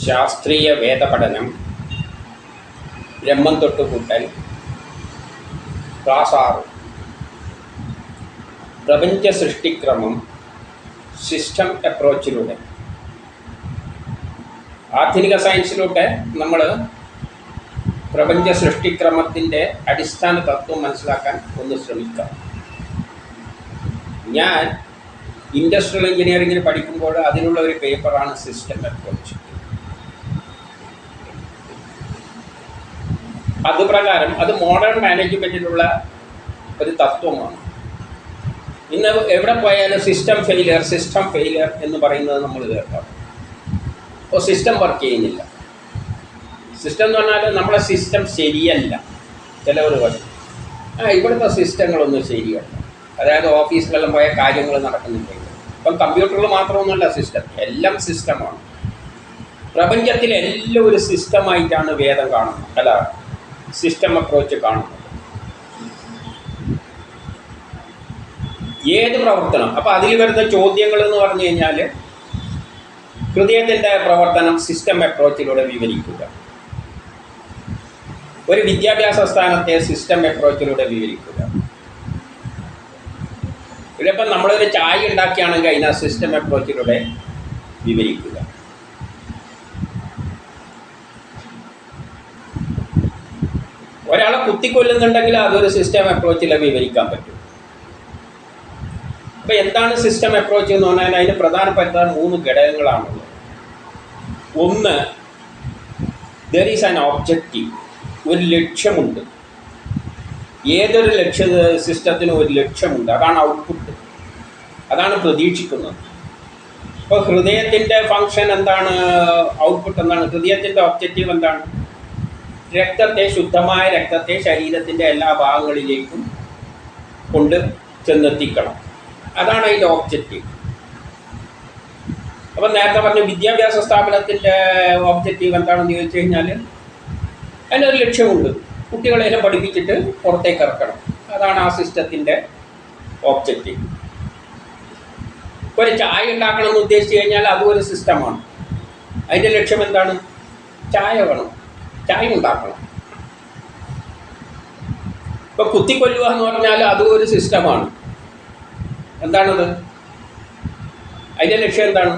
ശാസ്ത്രീയ വേദപഠനം ബ്രഹ്മം തൊട്ടുകൂട്ടൽ ക്ലാസ് ആറ് പ്രപഞ്ച സൃഷ്ടിക്രമം സിസ്റ്റം അപ്രോച്ചിലൂടെ. ആധുനിക സയൻസിലൂടെ നമ്മൾ പ്രപഞ്ച സൃഷ്ടിക്രമത്തിന്റെ അടിസ്ഥാന തത്വം മനസ്സിലാക്കാൻ ഒന്ന് ശ്രമിക്കാം. ഞാൻ ഇൻഡസ്ട്രിയൽ എഞ്ചിനീയറിംഗിന് പഠിക്കുമ്പോൾ അതിനുള്ള ഒരു പേപ്പറാണ് സിസ്റ്റം അപ്രോച്ച്. അതുപ്രകാരം അത് മോഡേൺ മാനേജ്മെന്റിനുള്ള ഒരു തത്വമാണ്. ഇന്ന് എവിടെ പോയാലും സിസ്റ്റം ഫെയിലിയർ സിസ്റ്റം ഫെയിലിയർ എന്ന് പറയുന്നത് നമ്മൾ കേൾക്കാം. അപ്പോൾ സിസ്റ്റം വർക്ക് ചെയ്യുന്നില്ല. സിസ്റ്റം എന്ന് പറഞ്ഞാൽ നമ്മളെ സിസ്റ്റം ശരിയല്ല. ചിലവർ പറയും ആ ഇവിടുത്തെ സിസ്റ്റങ്ങളൊന്നും ശരിയല്ല. അതായത് ഓഫീസിലെല്ലാം പോയ കാര്യങ്ങൾ നടക്കുന്നില്ല? ഇപ്പം കമ്പ്യൂട്ടറിൽ മാത്രമൊന്നുമല്ല സിസ്റ്റം എല്ലാം സിസ്റ്റമാണ് പ്രപഞ്ചത്തിലെ എല്ലാം ഒരു സിസ്റ്റമായിട്ടാണ് വേദം കാണുന്നത്. അല്ല സിസ്റ്റം അപ്രോച്ച് കാണുന്നത് ഏത് പ്രവർത്തനം? അപ്പോൾ അതിൽ വരുന്ന ചോദ്യങ്ങൾ എന്ന് പറഞ്ഞു കഴിഞ്ഞാൽ ഹൃദയത്തിന്റെ പ്രവർത്തനം സിസ്റ്റം അപ്രോച്ചിലൂടെ വിവരിക്കുക. ഒരു വിദ്യാഭ്യാസ സ്ഥാനത്തെ സിസ്റ്റം അപ്രോച്ചിലൂടെ വിവരിക്കുക. ഇതിലിപ്പം നമ്മളൊരു ചായ ഉണ്ടാക്കിയാണെങ്കിൽ അതിനെ സിസ്റ്റം അപ്രോച്ചിലൂടെ വിവരിക്കുക. ഒരാളെ കുത്തിക്കൊല്ലുന്നുണ്ടെങ്കിൽ അതൊരു സിസ്റ്റം അപ്രോച്ചിലെ വിവരിക്കാൻ പറ്റും. അപ്പം എന്താണ് സിസ്റ്റം അപ്രോച്ച് എന്ന് പറഞ്ഞാൽ അതിന് പ്രധാനപ്പെട്ട മൂന്ന് ഘടകങ്ങളാണുള്ളത്. ഒന്ന് ദർ ഈസ് ആൻ ഓബ്ജക്റ്റീവ് ഒരു ലക്ഷ്യമുണ്ട്. ഏതൊരു ലക്ഷ്യ സിസ്റ്റത്തിനും ഒരു ലക്ഷ്യമുണ്ട്. അതാണ് ഔട്ട്പുട്ട് അതാണ് പ്രതീക്ഷിക്കുന്നത്. ഇപ്പോൾ ഹൃദയത്തിന്റെ ഫങ്ഷൻ എന്താണ്? ഔട്ട്പുട്ട് എന്താണ്? ഹൃദയത്തിന്റെ ഒബ്ജക്റ്റീവ് എന്താണ്? രക്തത്തെ ശുദ്ധമായ രക്തത്തെ ശരീരത്തിന്റെ എല്ലാ ഭാഗങ്ങളിലേക്കും കൊണ്ട് ചെന്നെത്തിക്കണം. അതാണ് അതിന്റെ ഓബ്ജക്റ്റീവ് അപ്പം നേരത്തെ പറഞ്ഞ വിദ്യാഭ്യാസ സ്ഥാപനത്തിന്റെ ഓബ്ജക്റ്റീവ് എന്താണെന്ന് ചോദിച്ചു കഴിഞ്ഞാൽ അതിനൊരു ലക്ഷ്യമുണ്ട്. കുട്ടികളെ പഠിപ്പിച്ചിട്ട് പുറത്തേക്ക് ഇറക്കണം. അതാണ് ആ സിസ്റ്റത്തിന്റെ ഓബ്ജക്റ്റീവ് ഒരു ചായ ഉണ്ടാക്കണം എന്ന് ഉദ്ദേശിച്ച് കഴിഞ്ഞാൽ അതും ഒരു സിസ്റ്റമാണ് അതിന്റെ ലക്ഷ്യം എന്താണ്? ചായ വേണം. ചായ ഉണ്ടാക്കണം. ഇപ്പൊ കുത്തിക്കൊല്ലുക എന്ന് പറഞ്ഞാൽ അതും ഒരു സിസ്റ്റമാണ് എന്താണത്? അതിന്റെ ലക്ഷ്യം എന്താണ്?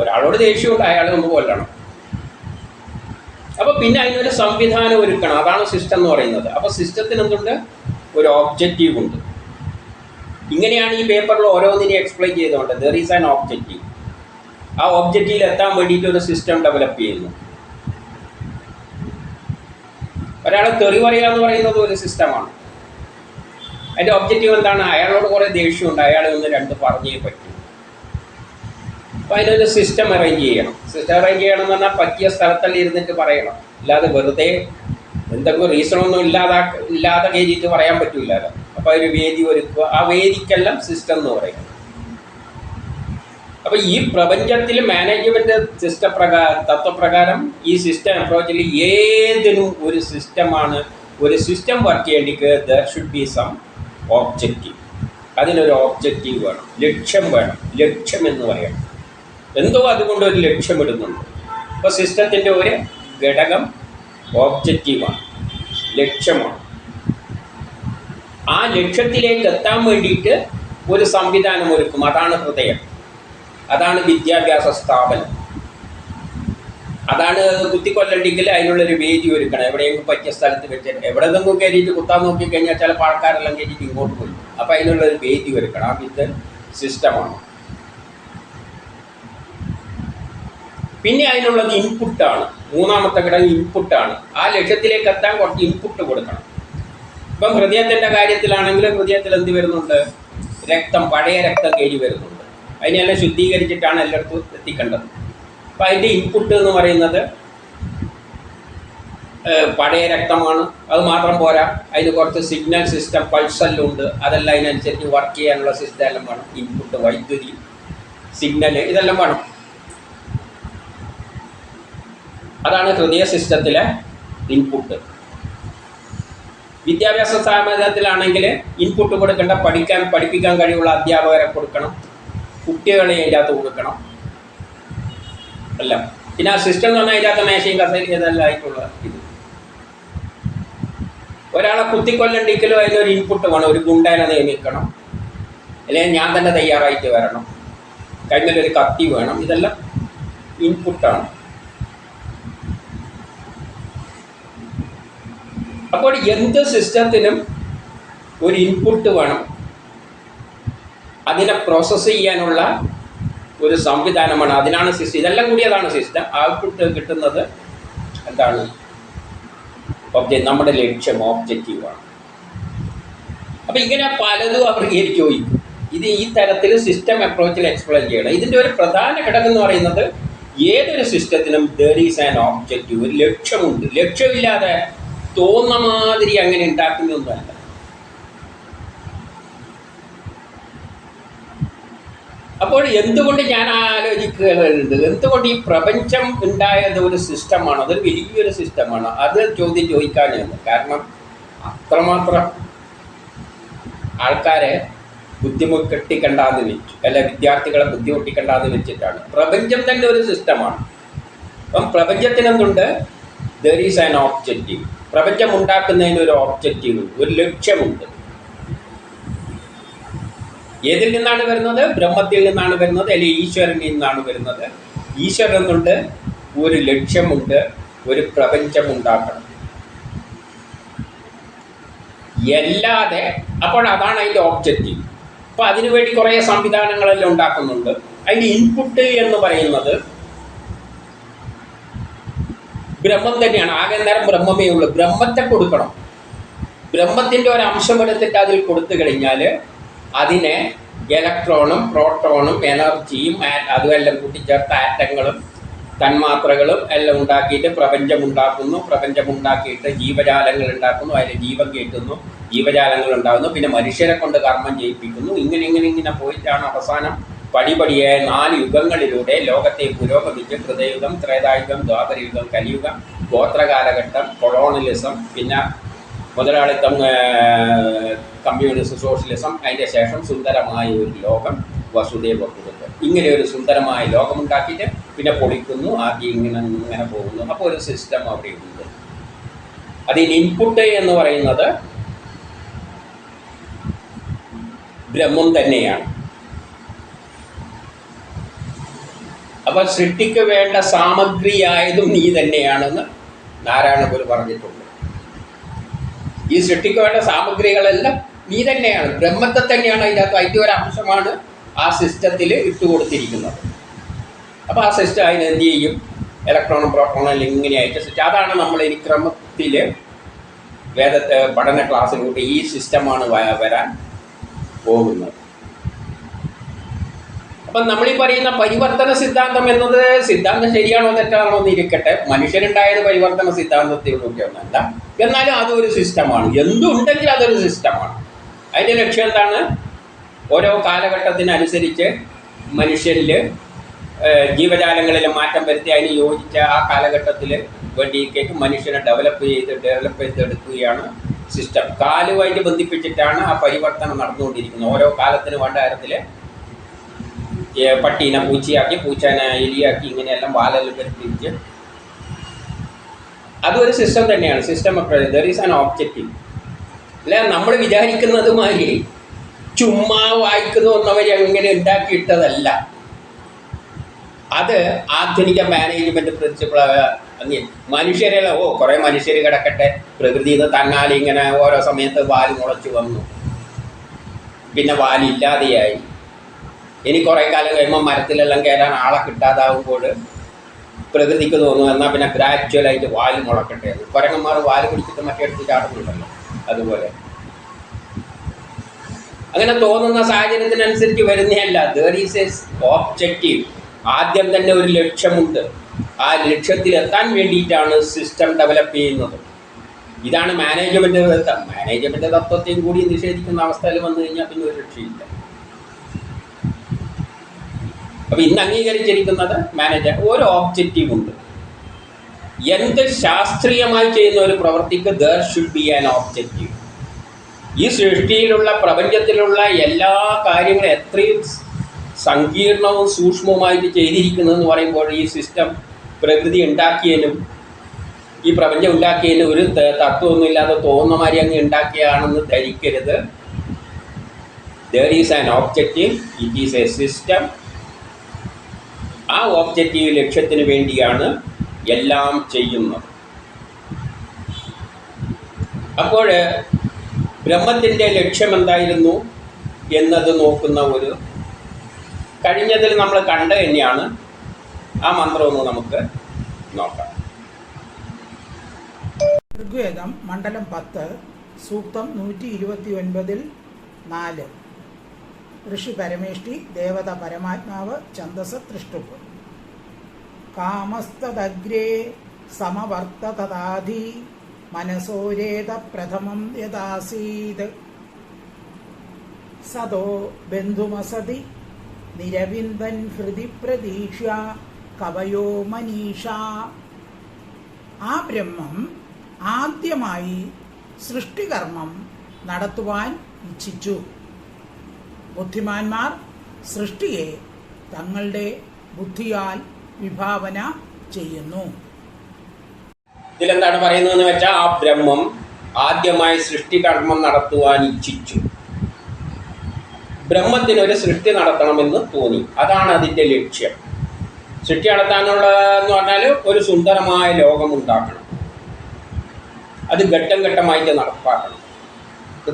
ഒരാളോട് ദേഷ്യമുണ്ട് അയാളെ ഒന്ന് കൊല്ലണം. അപ്പോൾ പിന്നെ അതിനൊരു സംവിധാനം ഒരുക്കണം. അതാണ് സിസ്റ്റം എന്ന് പറയുന്നത്. അപ്പോൾ സിസ്റ്റത്തിന് എന്തുണ്ട്? ഒരു ഓബ്ജക്റ്റീവ് ഉണ്ട്. ഇങ്ങനെയാണ് ഈ പേപ്പറിൽ ഓരോന്നിനെ എക്സ്പ്ലെയിൻ ചെയ്തുകൊണ്ട്. ദർ ഈസ് ആൻ ഓബ്ജക്റ്റീവ് ആ ഓബ്ജക്റ്റീവിൽ എത്താൻ വേണ്ടിയിട്ട് ഒരു സിസ്റ്റം ഡെവലപ്പ് ചെയ്യുന്നു. ഒരാളെ തെറി പറയുക എന്ന് പറയുന്നത് ഒരു സിസ്റ്റമാണ് അതിന്റെ ഒബ്ജക്റ്റീവ് എന്താണ്? അയാളോട് കുറേ ദേഷ്യമുണ്ട്. അയാൾ ഒന്ന് രണ്ട് പറഞ്ഞേ പറ്റും. അപ്പോൾ അതിനൊരു സിസ്റ്റം അറേഞ്ച് ചെയ്യണം. സിസ്റ്റം അറേഞ്ച് ചെയ്യണം എന്ന് പറഞ്ഞാൽ പറ്റിയ സ്ഥലത്തല്ല ഇരുന്നിട്ട് പറയണം. അല്ലാതെ വെറുതെ എന്തെങ്കിലും റീസണൊന്നും ഇല്ലാതാ ഇല്ലാതെ കയറ്റിയിട്ട് പറയാൻ പറ്റില്ലല്ലോ അപ്പോൾ ഒരു വേദി ഒരുക്കുക. ആ വേദിക്കെല്ലാം സിസ്റ്റം എന്ന് പറയും. അപ്പോൾ ഈ പ്രപഞ്ചത്തിൽ മാനേജ്മെന്റ് സിസ്റ്റം പ്രകാരം തത്വപ്രകാരം ഈ സിസ്റ്റം അപ്രോച്ചിൽ ഏതിനും ഒരു സിസ്റ്റമാണ്. ഒരു system work ചെയ്യേണ്ടിക്ക് there should be some objective അതിനൊരു ഓബ്ജക്റ്റീവ് വേണം. ലക്ഷ്യം വേണം. ലക്ഷ്യം എന്ന് പറയണം. എന്തോ അതുകൊണ്ട് ഒരു ലക്ഷ്യമിടുന്നുണ്ട് അപ്പോൾ സിസ്റ്റത്തിന്റെ ഒരു ഘടകം ഓബ്ജക്റ്റീവാണ് ലക്ഷ്യമാണ്. ആ ലക്ഷ്യത്തിലേക്ക് എത്താൻ വേണ്ടിയിട്ട് ഒരു സംവിധാനം ഒരുക്കും. അതാണ് ഹൃദയം. അതാണ് വിദ്യാഭ്യാസ സ്ഥാപനം. അതാണ് കുത്തിക്കൊല്ലണ്ടെങ്കിൽ അതിനുള്ളൊരു വേദി ഒരുക്കണം. എവിടെയെങ്കിലും പറ്റിയ സ്ഥലത്ത് വെച്ച് എവിടെ നിന്നും കയറിയിട്ട് കുത്താൻ നോക്കിക്കഴിഞ്ഞാൽ ചിലപ്പോൾ ആൾക്കാരെല്ലാം കയറ്റിയിട്ട് ഇങ്ങോട്ട് പോയി. അപ്പോൾ അതിനുള്ളൊരു വേദി ഒരുക്കണം. ആ വിത്ത് സിസ്റ്റമാണ്. പിന്നെ അതിനുള്ളത് ഇൻപുട്ടാണ്. മൂന്നാമത്തെ ഘടകം ഇൻപുട്ടാണ്. ആ ലക്ഷ്യത്തിലേക്ക് എത്താൻ കുറച്ച് ഇൻപുട്ട് കൊടുക്കണം. ഇപ്പം ഹൃദയത്തിന്റെ കാര്യത്തിലാണെങ്കിൽ ഹൃദയത്തിൽ എന്ത് വരുന്നുണ്ട്? രക്തം പഴയ രക്തം കയറി വരുന്നുണ്ട്. അതിനെല്ലാം ശുദ്ധീകരിച്ചിട്ടാണ് എല്ലായിടത്തും എത്തിക്കേണ്ടത്. അപ്പം അതിന്റെ ഇൻപുട്ട് എന്ന് പറയുന്നത് പഴയ രക്തമാണ്. അത് മാത്രം പോരാ. അതിന് കുറച്ച് സിഗ്നൽ സിസ്റ്റം പൾസെല്ലാം ഉണ്ട്. അതെല്ലാം അതിനനുസരിച്ച് വർക്ക് ചെയ്യാനുള്ള സിസ്റ്റം എല്ലാം വേണം. ഇൻപുട്ട് വൈദ്യുതി സിഗ്നൽ ഇതെല്ലാം വേണം. അതാണ് ഹൃദയ സിസ്റ്റത്തിലെ ഇൻപുട്ട് വിദ്യാഭ്യാസ സ്ഥാപനത്തിലാണെങ്കിൽ ഇൻപുട്ട് കൊടുക്കേണ്ട പഠിക്കാൻ പഠിപ്പിക്കാൻ കഴിവുള്ള അധ്യാപകരെ കൊടുക്കണം. കുട്ടികളെ അതിന്റെ കൊടുക്കണം. അല്ല. പിന്നെ ആ സിസ്റ്റം എന്ന് പറഞ്ഞാൽ ഇതിനകത്ത് മേശയും കസേരയും ഇതെല്ലാം ആയിട്ടുള്ള ഇത്. ഒരാളെ കുത്തിക്കൊല്ലണ്ടിക്കലും അതിനൊരു ഇൻപുട്ട് വേണം. ഒരു ഗുണ്ടേനെ നിയമിക്കണം. അല്ലെങ്കിൽ ഞാൻ തന്നെ തയ്യാറായിട്ട് വരണം. കയ്യിലൊരു കത്തി വേണം. ഇതെല്ലാം ഇൻപുട്ടാണ് അപ്പോൾ എന്ത് സിസ്റ്റത്തിനും ഒരു ഇൻപുട്ട് വേണം. അതിനെ പ്രോസസ്സ് ചെയ്യാനുള്ള ഒരു സംവിധാനമാണ്. അതിനാണ് സിസ്റ്റം ഇതെല്ലാം കൂടി അതാണ് സിസ്റ്റം ഔട്ട്പുട്ട് കിട്ടുന്നത് എന്താണ്? ഒബ്ജക്റ്റ് നമ്മുടെ ലക്ഷ്യം ഓബ്ജക്റ്റീവാണ് അപ്പം ഇങ്ങനെ പലതും അവർ ചോദിക്കും. ഇത് ഈ തരത്തിൽ സിസ്റ്റം അപ്രോച്ചിൽ എക്സ്പ്ലെയിൻ ചെയ്യണം. ഇതിന്റെ ഒരു പ്രധാന ഘടകം എന്ന് പറയുന്നത് ഏതൊരു സിസ്റ്റത്തിനും ദർ ഈസ് ആൻ ഓബ്ജക്റ്റീവ് ഒരു ലക്ഷ്യമുണ്ട്. ലക്ഷ്യമില്ലാതെ തോന്നുന്ന മാതിരി അങ്ങനെ ഉണ്ടാക്കുന്നൊന്നുമല്ല. അപ്പോൾ എന്തുകൊണ്ട് ഞാൻ ആലോചിക്കുന്നത് എന്തുകൊണ്ട് ഈ പ്രപഞ്ചം ഉണ്ടായത് ഒരു സിസ്റ്റമാണ്? അതൊരു വലിയൊരു സിസ്റ്റമാണ്. അത് ചോദ്യം ചോദിക്കാനാണ് കാരണം അത്രമാത്രം ആൾക്കാരെ ബുദ്ധിമുട്ടി ബുദ്ധിമുട്ടിക്കണ്ടാന്ന് വെച്ചു. അല്ല വിദ്യാർത്ഥികളെ ബുദ്ധിമുട്ടി ബുദ്ധിമുട്ടിക്കണ്ടാന്ന് വെച്ചിട്ടാണ്. പ്രപഞ്ചം തന്നെ ഒരു സിസ്റ്റമാണ്. അപ്പം പ്രപഞ്ചത്തിനെന്തുണ്ട്? ദർ ഈസ് ആൻ ഓബ്ജക്റ്റീവ് പ്രപഞ്ചം ഉണ്ടാക്കുന്നതിന് ഒരു ഓബ്ജക്റ്റീവ് ഒരു ലക്ഷ്യമുണ്ട്. ഏതിൽ നിന്നാണ് വരുന്നത്? ബ്രഹ്മത്തിൽ നിന്നാണ് വരുന്നത് അല്ലെങ്കിൽ ഈശ്വരനിൽ നിന്നാണ് വരുന്നത്? ഈശ്വരൻ കൊണ്ട് ഒരു ലക്ഷ്യമുണ്ട് ഒരു പ്രപഞ്ചം ഉണ്ടാക്കണം അല്ലാതെ അപ്പോൾ അതാണ് അതിന്റെ ഓബ്ജക്റ്റീവ് അപ്പോൾ അതിനുവേണ്ടി കുറേ സംവിധാനങ്ങളെല്ലാം ഉണ്ടാക്കുന്നുണ്ട്. അതിന്റെ ഇൻപുട്ട് എന്ന് പറയുന്നത് ബ്രഹ്മം തന്നെയാണ്. ആകെ നേരം ബ്രഹ്മമേ ഉള്ളൂ. ബ്രഹ്മത്തെ കൊടുക്കണം. ബ്രഹ്മത്തിന്റെ ഒരു അംശം എടുത്തിട്ട് അതിൽ കൊടുത്തു കഴിഞ്ഞാൽ അതിനെ ഇലക്ട്രോണും പ്രോട്ടോണും എനർജിയും അതുമെല്ലാം കൂട്ടിച്ചേർത്ത ആറ്റങ്ങളും തന്മാത്രകളും എല്ലാം ഉണ്ടാക്കിയിട്ട് പ്രപഞ്ചമുണ്ടാക്കുന്നു. പ്രപഞ്ചമുണ്ടാക്കിയിട്ട് ജീവജാലങ്ങൾ ഉണ്ടാക്കുന്നു. അതിൽ ജീവൻ കയറ്റുന്നു. ജീവജാലങ്ങൾ ഉണ്ടാകുന്നു. പിന്നെ മനുഷ്യരെ കൊണ്ട് കർമ്മം ചെയ്യിപ്പിക്കുന്നു. ഇങ്ങനെ ഇങ്ങനെ ഇങ്ങനെ പോയിട്ടാണ് അവസാനം പടിപടിയായ നാല് യുഗങ്ങളിലൂടെ ലോകത്തെ പുരോഗമിച്ച് കൃതയുഗം ത്രേതായുഗം ദ്വാപരയുഗം കലിയുഗം ഗോത്രകാലഘട്ടം കൊളോണലിസം പിന്നെ മുതലാളിത്തം കമ്മ്യൂണിസ്റ്റ് സോഷ്യലിസം അതിന്റെ ശേഷം സുന്ദരമായ ഒരു ലോകം വസുദേവ കുടുംബം ഇങ്ങനെ ഒരു സുന്ദരമായ ലോകമുണ്ടാക്കിയിട്ട് പിന്നെ പൊളിക്കുന്നു ആദ്യം ഇങ്ങനെ ഇങ്ങനെ പോകുന്നു. അപ്പോൾ ഒരു സിസ്റ്റം അവിടെ ഉണ്ട്. അതിന് ഇൻപുട്ട് എന്ന് പറയുന്നത് ബ്രഹ്മം തന്നെയാണ്. അപ്പോൾ സൃഷ്ടിക്ക് വേണ്ട സാമഗ്രിയായതും നീ തന്നെയാണെന്ന് നാരായണഗുരു പറഞ്ഞിട്ടുണ്ട്. ഈ സൃഷ്ടിക്ക് വേണ്ട സാമഗ്രികളെല്ലാം നീ തന്നെയാണ്. ബ്രഹ്മത്തെ തന്നെയാണ് അതിന്റെ അകത്ത് അതിന്റെ ഒരു അംശമാണ് ആ സിസ്റ്റത്തിൽ ഇട്ടുകൊടുത്തിരിക്കുന്നത്. അപ്പോൾ ആ സിസ്റ്റം അതിന് എന്ത് ചെയ്യും? ഇലക്ട്രോണും പ്രോട്ടോണും ഇങ്ങനെയായിട്ട് സിസ്റ്റം അതാണ് നമ്മൾ ഈ ക്രമത്തിൽ വേദ പഠന ക്ലാസ്സിലൂടെ ഈ സിസ്റ്റമാണ് വരാൻ പോകുന്നത്. അപ്പം നമ്മൾ ഈ പറയുന്ന പരിവർത്തന സിദ്ധാന്തം എന്നത് സിദ്ധാന്തം ശരിയാണോ തെറ്റാണോ എന്ന് ഇരിക്കട്ടെ. മനുഷ്യരുണ്ടായത് പരിവർത്തന സിദ്ധാന്തത്തിലൂടെയൊന്നല്ല എന്നാലും അതൊരു സിസ്റ്റമാണ്. എന്തുണ്ടെങ്കിൽ അതൊരു സിസ്റ്റമാണ്. അതിന്റെ ലക്ഷ്യം എന്താണ്? ഓരോ കാലഘട്ടത്തിനനുസരിച്ച് മനുഷ്യരിൽ ജീവജാലങ്ങളിൽ മാറ്റം വരുത്തി അതിന് യോജിച്ച ആ കാലഘട്ടത്തിൽ വേണ്ടിയിട്ടേക്ക് മനുഷ്യനെ ഡെവലപ്പ് ചെയ്ത് ഡെവലപ്പ് ചെയ്തെടുക്കുകയാണ് സിസ്റ്റം കാലുമായിട്ട് ബന്ധിപ്പിച്ചിട്ടാണ് ആ പരിവർത്തനം നടന്നുകൊണ്ടിരിക്കുന്നത്. ഓരോ കാലത്തിന് വേണ്ട തരത്തിൽ ഏ, പട്ടീനെ പൂച്ചയാക്കി പൂച്ചേനെ എലിയാക്കി ഇങ്ങനെയെല്ലാം വാലെല്ലാം വരുത്തിച്ച് അതൊരു സിസ്റ്റം തന്നെയാണ്. System there is an objective അല്ല? നമ്മൾ വിചാരിക്കുന്നത് മാതിരി ചുമ്മാ വായിക്കുന്നു എന്നവർ അങ്ങനെ ഉണ്ടാക്കിയിട്ടതല്ല. അത് ആധുനിക മാനേജ്മെന്റ് പ്രിൻസിപ്പിൾ മനുഷ്യരെ ഓ കുറേ മനുഷ്യർ കിടക്കട്ടെ. പ്രകൃതി നിന്ന് തന്നാലിങ്ങനെ ഓരോ സമയത്ത് വാൽ മുളച്ചു വന്നു. പിന്നെ വാലില്ലാതെയായി. ഇനി കുറേ കാലം കഴിയുമ്പോൾ മരത്തിലെല്ലാം കയറാൻ ആളെ കിട്ടാതാവുമ്പോൾ പ്രകൃതിക്ക് തോന്നും. എന്നാൽ പിന്നെ ഗ്രാജ്വലായിട്ട് വാൽ മുളക്കട്ടെ കുരങ്ങന്മാർ വാൽ പിടിച്ചിട്ട് മറ്റേ എടുത്തിട്ട് ചാടുന്നുണ്ടല്ലോ. അതുപോലെ. അങ്ങനെ തോന്നുന്ന സാഹചര്യത്തിനനുസരിച്ച് വരുന്നതല്ല. ദർ ഈസ് എ ഓബ്ജക്റ്റീവ് ആദ്യം തന്നെ ഒരു ലക്ഷ്യമുണ്ട്. ആ ലക്ഷ്യത്തിൽ എത്താൻ വേണ്ടിയിട്ടാണ് സിസ്റ്റം ഡെവലപ്പ് ചെയ്യുന്നത്. ഇതാണ് മാനേജ്മെന്റ് തത്വം മാനേജ്മെന്റ് തത്വത്തെയും കൂടി നിഷേധിക്കുന്ന അവസ്ഥയിൽ വന്നു കഴിഞ്ഞാൽ പിന്നെ ഒരു രക്ഷയില്ല. അപ്പൊ ഇന്ന് അംഗീകരിച്ചിരിക്കുന്നത് മാനേജർ ഒരു ഓബ്ജക്റ്റീവ് ഉണ്ട്. എന്ത് ശാസ്ത്രീയമായി ചെയ്യുന്ന ഒരു പ്രവൃത്തിക്ക് there should be an objective ഈ സൃഷ്ടിയിലുള്ള പ്രപഞ്ചത്തിലുള്ള എല്ലാ കാര്യങ്ങളും എത്രയും സങ്കീർണവും സൂക്ഷ്മവുമായിട്ട് ചെയ്തിരിക്കുന്നതെന്ന് പറയുമ്പോൾ ഈ സിസ്റ്റം പ്രകൃതി ഉണ്ടാക്കിയതിനും ഈ പ്രപഞ്ചം ഉണ്ടാക്കിയതിന് ഒരു തത്വമൊന്നുമില്ലാതെ തോന്നുന്ന മാതിരി അങ്ങ് ഉണ്ടാക്കിയാണെന്ന് ധരിക്കരുത്. There is an objective it is a system ആ ഓബ്ജക്റ്റീവ് ലക്ഷ്യത്തിന് വേണ്ടിയാണ് എല്ലാം ചെയ്യുന്നത്. അപ്പോൾ ബ്രഹ്മത്തിന്റെ ലക്ഷ്യം എന്തായിരുന്നു എന്നത് നോക്കുന്ന ഒരു കഴിഞ്ഞതിൽ നമ്മൾ കണ്ട തന്നെയാണ്. ആ മന്ത്രം ഒന്ന് നമുക്ക് നോക്കാം. ഋഗ്വേദം മണ്ഡലം പത്ത് സൂക്തം നൂറ്റി ഇരുപത്തി ഒൻപതിൽ നാല്. ഋഷി പരമേഷ്ടി ദേവത പരമാത്മാവ് ഛന്ദസ് തൃഷ്ടുപ്പ് കാമസ്തദഗ്രേ സമവർത്തതാധി മനസോരേത പ്രഥമം യഥാസീത് സതോ ബന്ധുമസതി നിരവിന്ദൻ ഹൃദി പ്രതീക്ഷ കവയോ മനീഷ. ആ ബ്രഹ്മം ആദ്യമായി സൃഷ്ടികർമ്മം നടത്തുവാൻ ഇച്ഛിച്ചു. ബുദ്ധിമാന്മാർ സൃഷ്ടിയെ തങ്ങളുടെ ബുദ്ധിയാൽ വിഭാവന ചെയ്യുന്നു. ഇതിലെന്താണ് പറയുന്നതെന്ന് വെച്ചാൽ ആ ബ്രഹ്മം ആദ്യമായി സൃഷ്ടികർമ്മം നടത്തുവാൻ ഇച്ഛിച്ചു. ബ്രഹ്മത്തിനൊരു സൃഷ്ടി നടത്തണമെന്ന് തോന്നി. അതാണ് അതിന്റെ ലക്ഷ്യം. സൃഷ്ടി നടത്താനുള്ള എന്ന് പറഞ്ഞാൽ ഒരു സുന്ദരമായ ലോകം ഉണ്ടാക്കണം അത് ഘട്ടം ഘട്ടമായിട്ട് നടപ്പാക്കണം.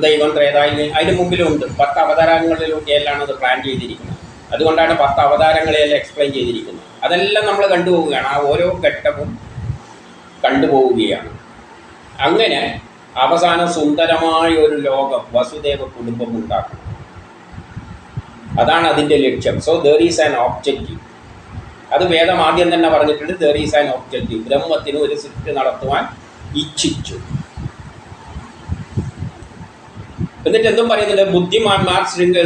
ദൈവം ത്രേതായി അതിന് മുമ്പിലുണ്ട്. പത്ത് അവതാരങ്ങളിലൂടെയെല്ലാം അത് പ്ലാൻ ചെയ്തിരിക്കുന്നത്. അതുകൊണ്ടാണ് പത്ത് അവതാരങ്ങളെയെല്ലാം എക്സ്പ്ലെയിൻ ചെയ്തിരിക്കുന്നത്. അതെല്ലാം നമ്മൾ കണ്ടുപോവുകയാണ്. ആ ഓരോ ഘട്ടവും കണ്ടുപോവുകയാണ്. അങ്ങനെ അവസാനം സുന്ദരമായ ഒരു ലോകം വസുദേവ കുടുംബം ഉണ്ടാക്കണം അതാണ് അതിന്റെ ലക്ഷ്യം. So there is an objective അത് വേദം ആദ്യം തന്നെ പറഞ്ഞിട്ടുണ്ട് ദർ ഈസ് ആൻ ഓബ്ജക്റ്റീവ് ബ്രഹ്മത്തിന് ഒരു സൃഷ്ടി നടത്തുവാൻ ഇച്ഛിച്ചു. എന്നിട്ട് എന്തും പറയുന്നുണ്ട് ബുദ്ധിമാന്മാർ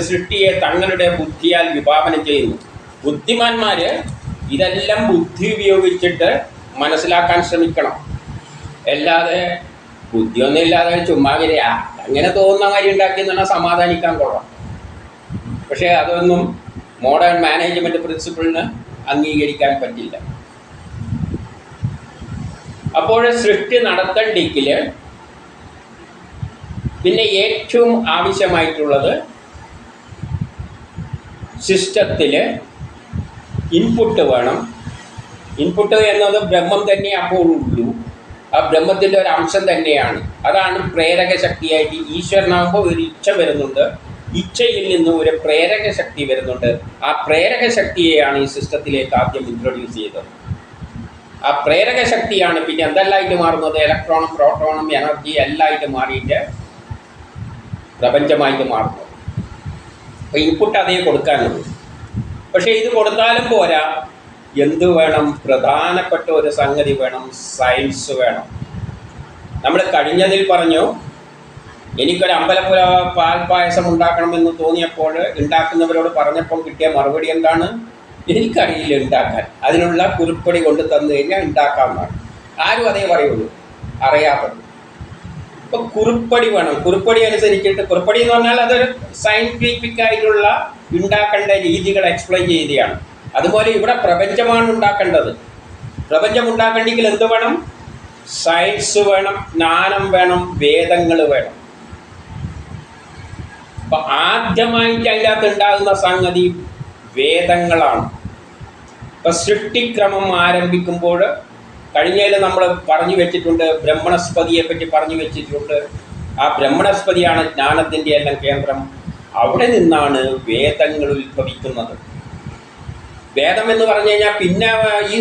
സൃഷ്ടിയെ തങ്ങളുടെ ബുദ്ധിയാൽ വിഭാവനം ചെയ്യുന്നു. ബുദ്ധിമാന്മാര് ഇതെല്ലാം ബുദ്ധി ഉപയോഗിച്ചിട്ട് മനസ്സിലാക്കാൻ ശ്രമിക്കണം. അല്ലാതെ ബുദ്ധിയൊന്നും ഇല്ലാതെ ചുമ്മാ വരിക അങ്ങനെ തോന്നുന്ന കാര്യം ഉണ്ടാക്കി തന്നെ സമാധാനിക്കാൻ കൊള്ളാം. പക്ഷേ അതൊന്നും മോഡേൺ മാനേജ്മെന്റ് പ്രിൻസിപ്പിളിന് അംഗീകരിക്കാൻ പറ്റില്ല. അപ്പോൾ സൃഷ്ടി നടത്തണ്ടെങ്കിൽ പിന്നെ ഏറ്റവും ആവശ്യമായിട്ടുള്ളത് സിസ്റ്റത്തിൽ ഇൻപുട്ട് വേണം. ഇൻപുട്ട് എന്നത് ബ്രഹ്മം തന്നെ അപ്പോൾ ഉള്ളൂ. ആ ബ്രഹ്മത്തിന്റെ ഒരു അംശം തന്നെയാണ്. അതാണ് പ്രേരക ശക്തിയായിട്ട് ഈശ്വരനാകുമ്പോൾ ഒരു ഇച്ഛ വരുന്നുണ്ട്. ഇച്ഛയിൽ നിന്ന് ഒരു പ്രേരക ശക്തി വരുന്നുണ്ട്. ആ പ്രേരക ശക്തിയെയാണ് ഈ സിസ്റ്റത്തിലേക്ക് ആദ്യം ഇൻട്രൊഡ്യൂസ് ചെയ്തത്. ആ പ്രേരക ശക്തിയാണ് പിന്നെ എന്തെല്ലാമായിട്ട് മാറുന്നത്? ഇലക്ട്രോണും പ്രോട്ടോണും എനർജി എല്ലാമായിട്ട് മാറിയിട്ട് പ്രപഞ്ചമായിട്ട് മാറുന്നത് അപ്പോൾ ഇൻപുട്ട് അതേ കൊടുക്കാനുള്ളൂ പക്ഷേ ഇത് കൊടുത്താലും പോരാ എന്ത് വേണം? പ്രധാനപ്പെട്ട ഒരു സംഗതി വേണം സയൻസ് വേണം. നമ്മൾ കഴിഞ്ഞതിൽ പറഞ്ഞു എനിക്കൊരു അമ്പലപ്പുര പാൽ പായസം ഉണ്ടാക്കണമെന്ന് തോന്നിയപ്പോൾ ഉണ്ടാക്കുന്നവരോട് പറഞ്ഞപ്പോൾ കിട്ടിയ മറുപടി എന്താണ്? എനിക്കറിയില്ല ഉണ്ടാക്കാൻ. അതിനുള്ള കുറിപ്പടി കൊണ്ട് തന്നു കഴിഞ്ഞാൽ ഉണ്ടാക്കാമെന്നാണ് ആരും അതേ പറയുള്ളൂ. അറിയാത്തത്. ഇപ്പൊ കുറിപ്പടി വേണം. കുറിപ്പടി അനുസരിച്ചിട്ട് കുറിപ്പടി എന്ന് പറഞ്ഞാൽ അതൊരു സയന്റിഫിക് ആയിട്ടുള്ള ഉണ്ടാക്കേണ്ട രീതികൾ എക്സ്പ്ലെയിൻ ചെയ്യുകയാണ്. അതുപോലെ ഇവിടെ പ്രപഞ്ചമാണ് ഉണ്ടാക്കേണ്ടത്. പ്രപഞ്ചം ഉണ്ടാക്കണമെങ്കിൽ എന്ത് വേണം? സയൻസ് വേണം ജ്ഞാനം വേണം വേദങ്ങൾ വേണം. അപ്പൊ ആദ്യമായിട്ട് അതിന്റെ അകത്ത് ഉണ്ടാകുന്ന സംഗതി വേദങ്ങളാണ്. ഇപ്പൊ സൃഷ്ടിക്രമം ആരംഭിക്കുമ്പോൾ കഴിഞ്ഞതിൽ നമ്മൾ പറഞ്ഞു വെച്ചിട്ടുണ്ട് ബ്രഹ്മണസ്പതിയെ പറ്റി പറഞ്ഞു വെച്ചിട്ടുണ്ട്. ആ ബ്രഹ്മണസ്പതിയാണ് ജ്ഞാനത്തിന്റെ എല്ലാം കേന്ദ്രം. അവിടെ നിന്നാണ് വേദങ്ങൾ ഉത്ഭവിക്കുന്നത്. വേദം എന്ന് പറഞ്ഞു കഴിഞ്ഞാൽ പിന്നെ ഈ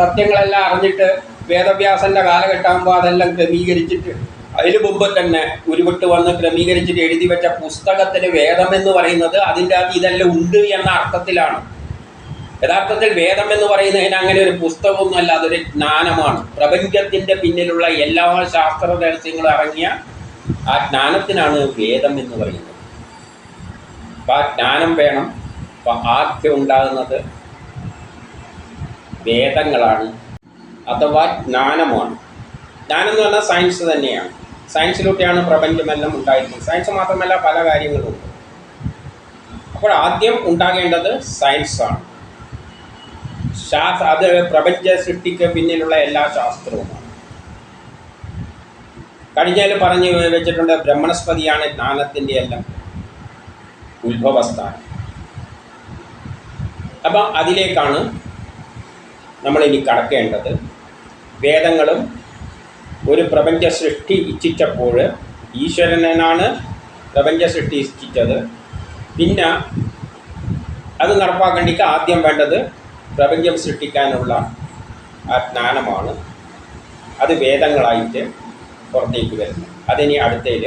സത്യങ്ങളെല്ലാം അറിഞ്ഞിട്ട് വേദവ്യാസന്റെ കാലഘട്ടമാകുമ്പോൾ അതെല്ലാം ക്രമീകരിച്ചിട്ട് അതിന് മുമ്പ് തന്നെ ഉരുവിട്ട് വന്ന് ക്രമീകരിച്ചിട്ട് എഴുതി വെച്ച പുസ്തകത്തിൽ വേദം എന്ന് പറയുന്നത് അതിന്റെ അകത്ത് ഇതെല്ലാം ഉണ്ട് എന്ന അർത്ഥത്തിലാണ്. യഥാർത്ഥത്തിൽ വേദം എന്ന് പറയുന്നതിന് അങ്ങനെ ഒരു പുസ്തകമൊന്നുമല്ല അതൊരു ജ്ഞാനമാണ്. പ്രപഞ്ചത്തിന്റെ പിന്നിലുള്ള എല്ലാ ശാസ്ത്ര രഹസ്യങ്ങളും അടങ്ങിയ ആ ജ്ഞാനത്തിനാണ് വേദം എന്ന് പറയുന്നത്. അപ്പം ആ ജ്ഞാനം വേണം. അപ്പം ആദ്യം ഉണ്ടാകുന്നത് വേദങ്ങളാണ് അഥവാ ജ്ഞാനമാണ്. ജ്ഞാനം എന്ന് പറഞ്ഞാൽ സയൻസ് തന്നെയാണ്. സയൻസിലൂടെയാണ് പ്രപഞ്ചമെല്ലാം ഉണ്ടായിരിക്കുന്നത്. സയൻസ് മാത്രമല്ല പല കാര്യങ്ങളുമുണ്ട് അപ്പോൾ ആദ്യം ഉണ്ടാകേണ്ടത് സയൻസാണ്. ശാസ്ത്ര അത് പ്രപഞ്ച സൃഷ്ടിക്ക് പിന്നിലുള്ള എല്ലാ ശാസ്ത്രവുമാണ്. കഴിഞ്ഞതിൽ പറഞ്ഞു വെച്ചിട്ടുണ്ട് ബ്രഹ്മണസ്പതിയാണ് ജ്ഞാനത്തിന്റെ എല്ലാം ഉത്ഭവസ്ഥാനം. അപ്പം അതിലേക്കാണ് നമ്മളിനി കടക്കേണ്ടത്. വേദങ്ങളും ഒരു പ്രപഞ്ച സൃഷ്ടി ഇച്ഛിച്ചപ്പോൾ ഈശ്വരനാണ് പ്രപഞ്ച സൃഷ്ടി ഇച്ഛിച്ചത്. പിന്നെ അത് നടപ്പാക്കേണ്ടിക്ക് ആദ്യം വേണ്ടത് പ്രപഞ്ചം സൃഷ്ടിക്കാനുള്ള ആ ജ്ഞാനമാണ് അത് വേദങ്ങളായിട്ട് പുറത്തേക്ക് വരുന്നത്. അതിനി അടുത്തതിൽ